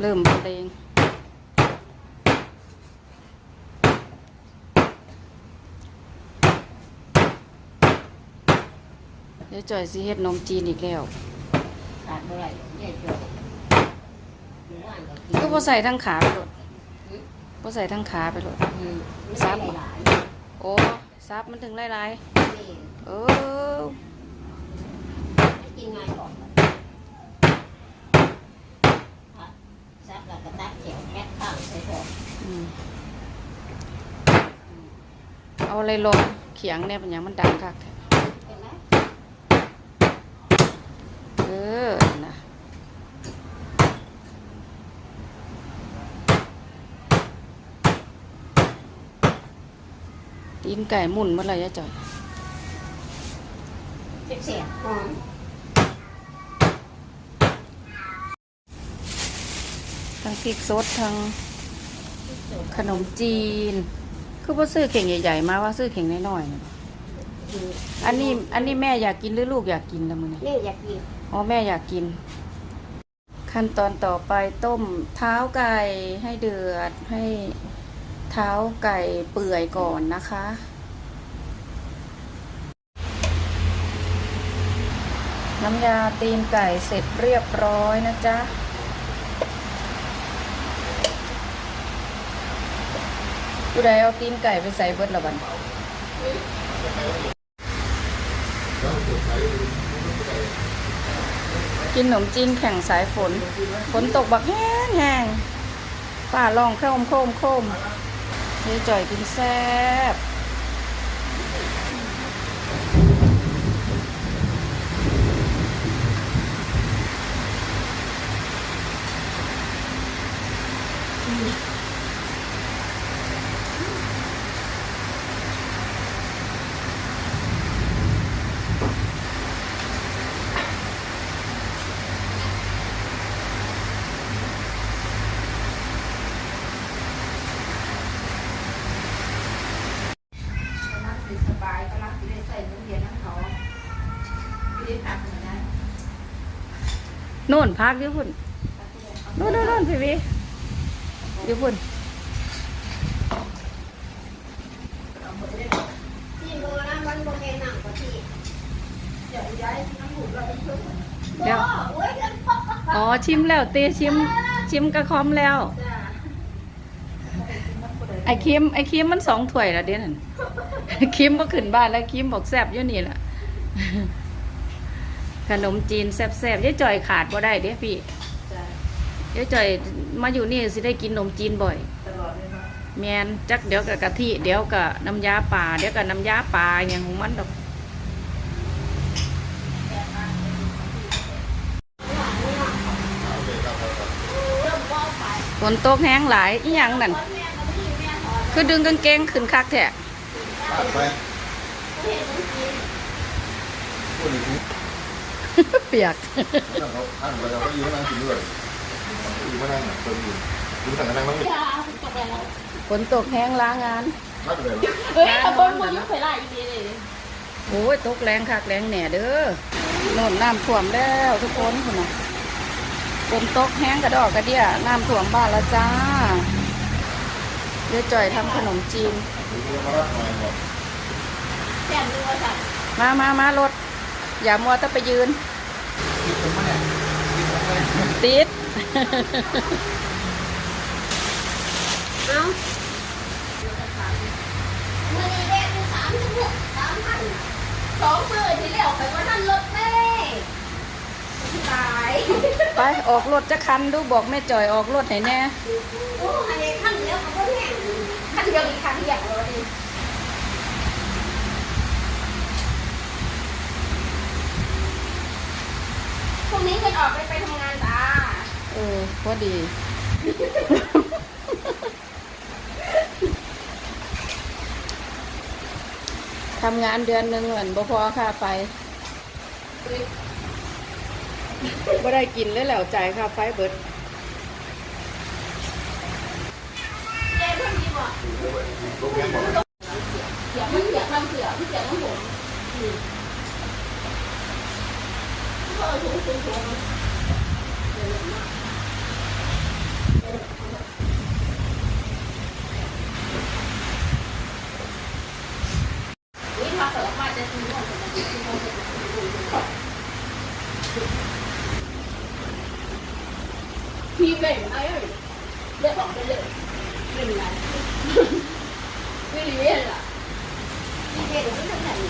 เริ่มบรรเลงเดี๋ยวจ่อยสิเฮ็ดนมจีนอีกแล้วขาดเมื่อไหร่แย่จบหมู่บ้านก็กินก็บ่ใส่ทั้งขาไปโลดบ่ใส่ทั้งขาไปโลดอืมซับไม่หลายโอ้ซับมันถึงหลายนี่ๆเออให้กินง่ายก่อนซับแล้วก็ตักเขียวแก๊สข้างใส่ถอด อืม เอาอะไรลงเขียงเนี่ยเป็นหยังมันดังคักแท้เป็นไรเออนะตีนไก่หมุนเมื่อไหรยะจ่อยเจ็บเสียหอมทั้งพริกสดทั้ง ขนมจีน คือพ่ซื้อเข่งใหญ่ๆมาว่าซื้อเข่งน้อยๆเนี่ยอันนี้อันนี้แม่อยากกินหรือลูกอยากกินละมือนี่นี่อยากกินอ๋อแม่อยากกิน ขั้นตอนต่อไปต้มเท้าไก่ให้เดือดให้เท้าไก่เปื่อยก่อนนะคะน้ำยาตีนไก่เสร็จเรียบร้อยนะจ๊ะ ผู้ใดเอาตีนไก่ไปใส่เบิดละบันกินขนมจีนแข่งสายฝน ฝนตกบักแห้งแห้งฝ่าลองโครมโครมโครมเฮ้จ่อยกินแซ่บโน่ นพักอยี่พุ่นโน่นโน่นโน่นพี่วิอยี่พุ่นที่โบราณวันโบแกหนังกว่าที่เดี๋ยวย้ายน้ำหมูเราไปช่วยเดี๋ยวโอ้ยเดี๋ยวพ่ออ๋อชิมแล้วเตชิม ชิมกระคอมแล้วจ้า ไอ้คิมไอ้คิมมันสองถ้วยแล้วเดี๋ยวนั่นคิมก็ขึ้นบ้านแล้วคิมบอกแซบอยู่นี่แหละขนมจีนแซบๆยายจ่อยขาดบ่ได้เด้พี่จ้ายายจ่อยมาอยู่นี่สิได้กินขนมจีนบ่อยตลอดเลยเนาะแมนจักเดี๋ยวกับกะทิเดี๋ยวกับน้ำยาป่าเดี๋ยวกับน้ำยาป่าอย่างของมันดอกฝนตกแห้งหลายอีหยังนั่น คือดึงกางเกงขึ้นคักแท้ผ่านไปพูดถึงเปียกนั่งเขาผ่านไปเราก็ยืนนั่งกินด้วยยืนมานั่งเติมอยู่ยืนสั่งกันนั่งนั่งนี่ฝนตกแห้งล้างงานนัดเลยเฮ้ยเอาคนมายุ่งไปไล่อีกทีเลยโอ้ยตกแรงคักแรงแหน่เด้อโน่นน้ำท่วมแล้วทุกคนคุณน่ะฝนตกแห้งกระดอกกระเดี่ยน้ำท่วมบ้านแล้วจ้า เดี๋ยวจ่อยทำขนมจีนมารับหน่อยบอกแจ่มด้วยค่ะมามามารถ อย่ามัวแต่ไปยืน ติด เอ้ามือนี้เด็กสามสิบหกสามพันสองมือที่เหลียวไปว่าท่านรถแม่ตายไปออกรถจะคันดูบอกแม่จ่อยออกรถให้แน่ โอ้อันนี้ขั้นเดียวเขาก็แห้ งขั้นเดียวอีกขั้นเดียวเลย พรุ่งนี้จะออกไปไปทำงานจ้าเออพอดี ทำงานเดือนหนึ่งเหมือนบ่พอค่าไฟบ่ได้กินเลยแล้วจ่ายค่าไฟเบิด มันเสียังที่เสียงของผมก็ถูถูถูนี่ถ้เกิดว่าจะซื้อของจะซื้อของจะซื้อของพี่เป็นไอเด็กของไปเลย 在里面，呵呵，在里面了。今天我真想你。